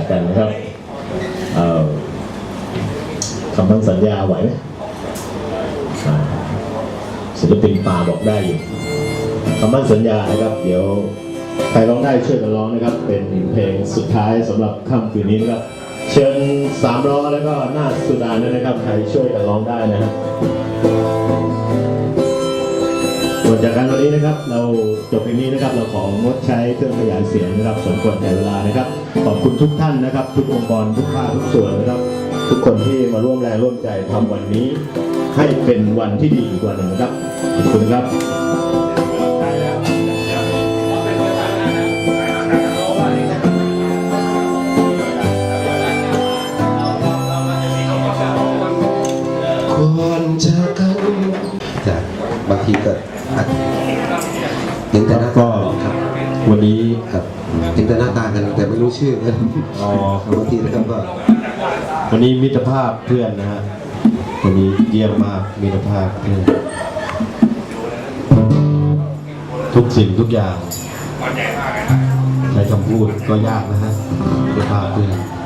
กันนะครับเอ่อคำมั่นสัญญาไหวไหมศิลปินป่าบอกได้อยู่คำมั่นสัญญานะครับ เดี๋ยวใครร้องได้ช่วยกันร้องนะครับ เป็นเพลงสุดท้ายสำหรับค่ำคืนนี้นะครับ เชิญสามล้อแล้วก็หน้าสุดานด้วยนะครับ ใครช่วยกันร้องได้นะครับ หมดจากการวันนี้นะครับ เราจบเพลงนี้นะครับ เราของงดใช้เครื่องขยายเสียงนะครับสมควรแต่เวลานะครับ ขอบคุณทุกท่านนะครับ ทุกองค์กรทุกภาคทุกส่วนนะครับ ทุกคนที่มาร่วมแรงร่วมใจทำวันนี้ ให้เป็นวันที่ดีอีกวันหนึ่งนะครับขอบคุณครับ ทีก็อาจเห็นแต่หน้าก็ครับวันนี้ครับเห็นแต่หน้าตากันแต่ไม่รู้ชื่อกันอ๋อบางทีนะครับก็วันนี้มิตรภาพเพื่อนนะฮะวันนี้เยี่ยมมากมิตรภาพเพื่อนทุกสิ่งทุกอย่างใช้คำพูดก็ยากนะฮะมิตรภาพเพื่อนจากกัน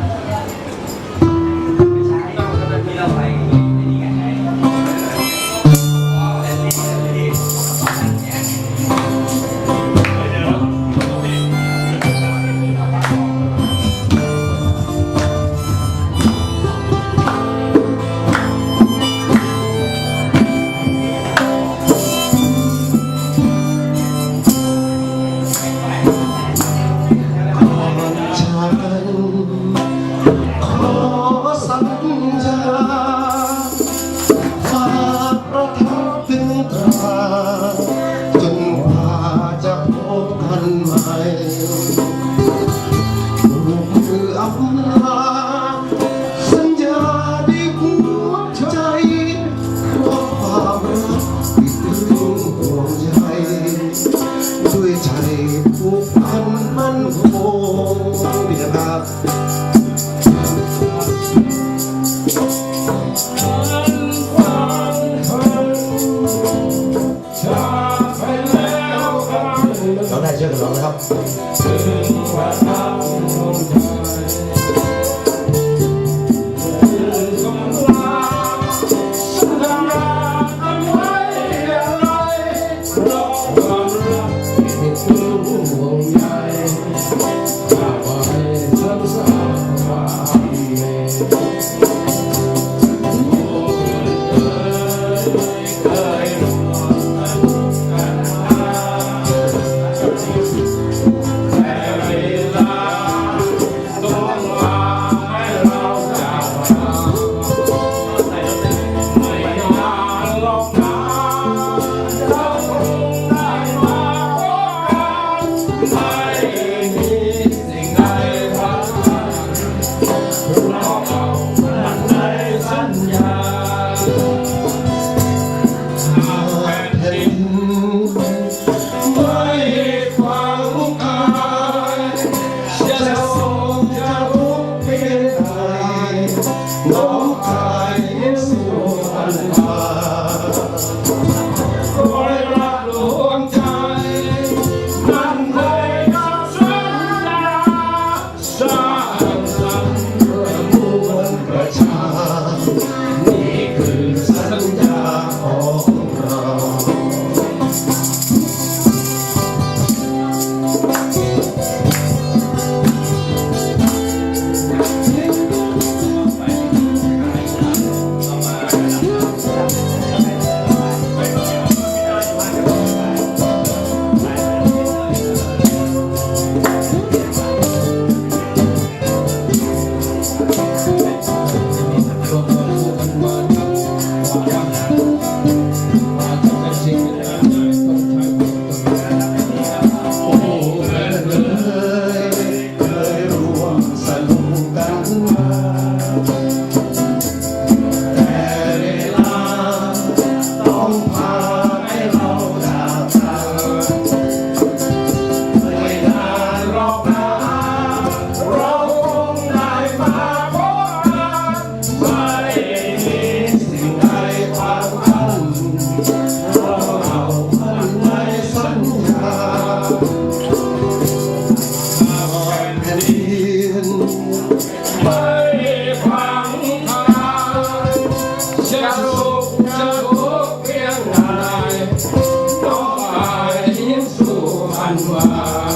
Wow.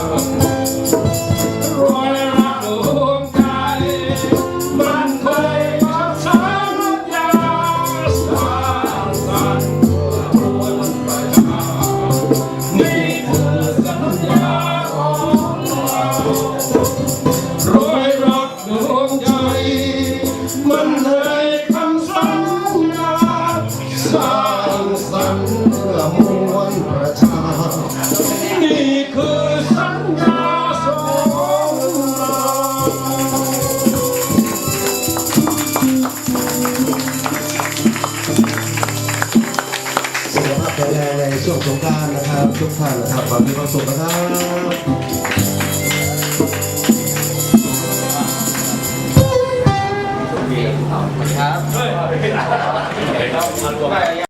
ทุกท่านนะครับความมีความสุขนะครับ